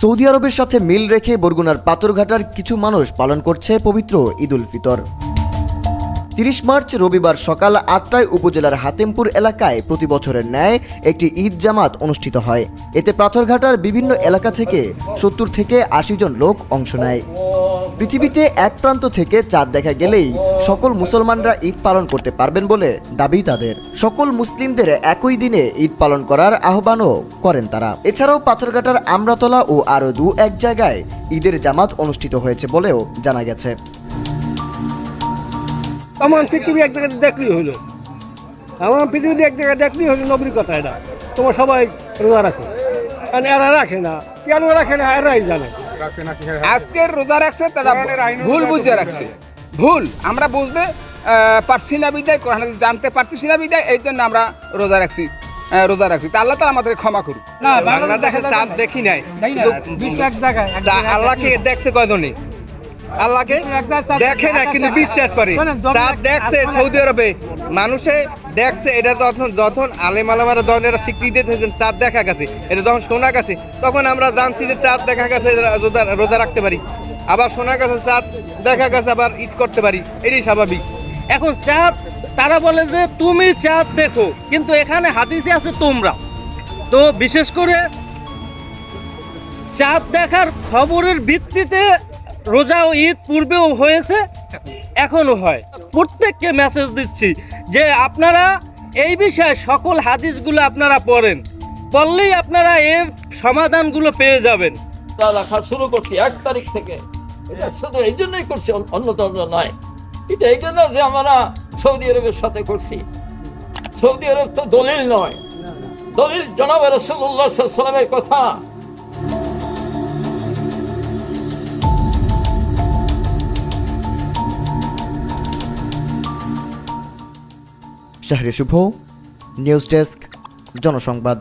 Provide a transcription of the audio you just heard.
Saudi আরবের সাথে মিল রেখে বরগুনার পাথরঘাটার কিছু মানুষ পালন করছে পবিত্র ঈদ উল ফিতর। তিরিশ মার্চ রবিবার সকাল আটটায় উপজেলার হাতেমপুর এলাকায় প্রতি বছরের ন্যায় একটি ঈদ জামাত অনুষ্ঠিত হয়। এতে পাথরঘাটার বিভিন্ন এলাকা থেকে সত্তর থেকে আশি জন লোক অংশ নেয়। পৃথিবীতে এক প্রান্ত থেকে চাঁদ দেখা গেলেই সকল মুসলমানরা ঈদ পালন করতে পারবেন বলে দাবি তাদের। সকল মুসলিমদের একই দিনে ঈদ পালন করার আহ্বানও করেন তারা। এছাড়াও পাথরঘাটার আমরাতলা ও আরও দু এক জায়গায় ঈদের জামাত অনুষ্ঠিত হয়েছে বলেও জানা গেছে। আমার পৃথিবী এক জায়গায় দেখলেই হইল আমার পৃথিবীতে এক জায়গায় দেখলেই হইল নবীর কথা এটা। তোমার সবাই রোজা রাখো। কারণ এরা রাখে না। কেন রাখে না? এরাই জানে। আজকের রোজা রাখছে তারা ভুল বুঝে রাখছে। ভুল আমরা বুঝতে পারছি না বিদায় কোরআন জানতে পারতেছি না বিদায় এই জন্য আমরা রোজা রাখছি রোজা রাখছি। তা আল্লাহ তালা আমাদের ক্ষমা করুক। বাংলাদেশে চাঁদ দেখি নাই। আল্লাহকে দেখছে কয়জনে আল্লাহকে দেখে না কিন্তু বিশ্বাস করে চাঁদ দেখছে সৌদি আরবে। মানুষে দেখছে, এটা যখন যখন আলেম আলামারা যখন এটা স্বীকৃতি দিয়েছে চাঁদ দেখা গেছে। এটা যখন শোনা গেছে, তখন আমরা জানছি যে চাঁদ দেখা গেছে রোজা রাখতে পারি। আবার শোনা গেছে চাঁদ দেখা গেছে, আবার ঈদ করতে পারি। এটাই স্বাভাবিক। এখন চাঁদ তারা বলে যে, তুমি চাঁদ দেখো, কিন্তু এখানে হাদিসে আছে তোমরা। তো বিশেষ করে চাঁদ দেখার খবরের ভিত্তিতে রোজা ও ঈদ পূর্বেও হয়েছে। এখনও হয়। প্রত্যেককে মেসেজ দিচ্ছি যে আপনারা এই বিষয়ে সকল হাদিসগুলো আপনারা পড়েন। পড়লেই আপনারা এর সমাধানগুলো পেয়ে যাবেন। তা রাখা শুরু করছি এক তারিখ থেকে। এটা শুধু এই জন্যই করছি অন্য- নয়। এটা এই জন্য যে আমরা সৌদি আরবের সাথে করছি। সৌদি আরব তো দলিল নয়। দলিল জনাব রসুল্লাহ সাল্লামের কথা। শাহরি শুভ। News desk জনসংবাদ।